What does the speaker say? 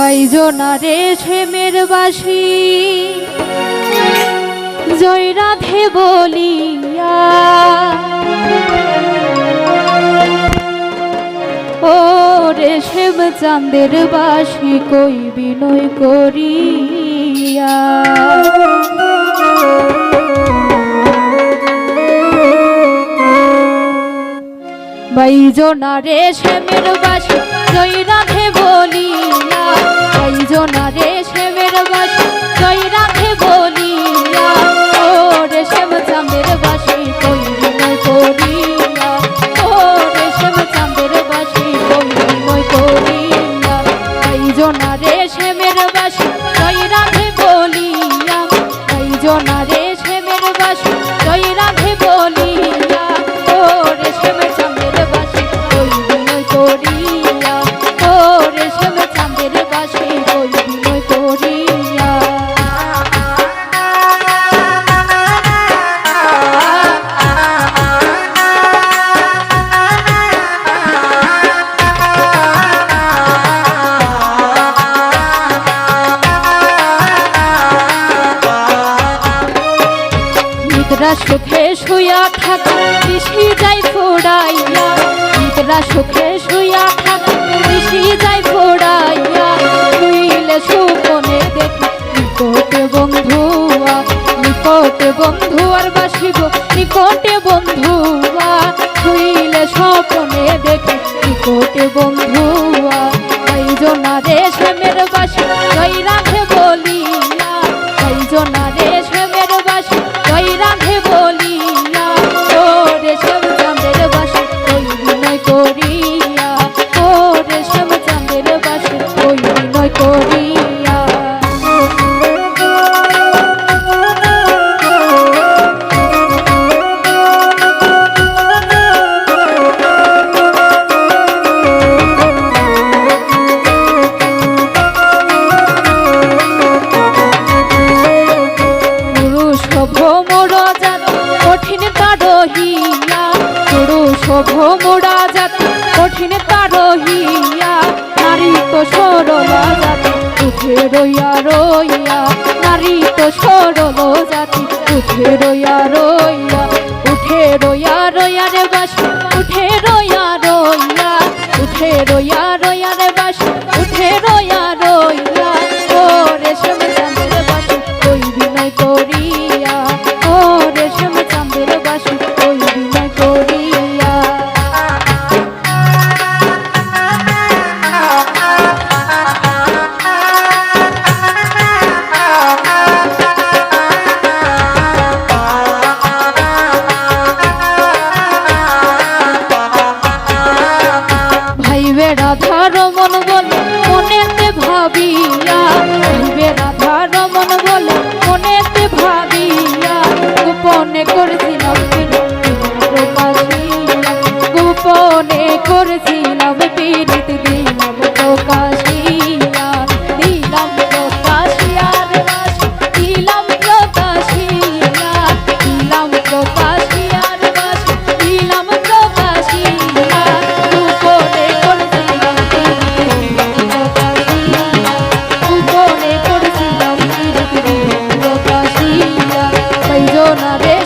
বাইজনা রে ছেমের বাসি। জয় রাধে বলিয়া। ও রে শ্যাম চাঁদের বাসি কই বিনয় করিয়া। বাইজনা রে শ্যামের বাসি জয় রাধে বলিয়া। বাইজনা রে শ্যামের বাসি নিদ্রা সুখে শুয়া থাকা ঋষি যাই ফোড়াইয়া নিদ্রা সুখে শুয়া থাকা ঋষি যাই ফোড়াইয়া শুইলে সুপনে দেখি, নিকটে বন্ধুয়া, নিকটে বন্ধু আর বাসিব নিকটে বন্ধুয়া। শুইলে স্বপনে দেখি, নিকটে বন্ধুয়া। জনা রে শ্যামের বাসি জয় কঠিন কারহিয়া, নারী তো সরলা জাতি উঠে রইয়া রইয়া, নারী তো সরল জাতি উঠে রইয়া রইয়া। রবি কইজনা দেশে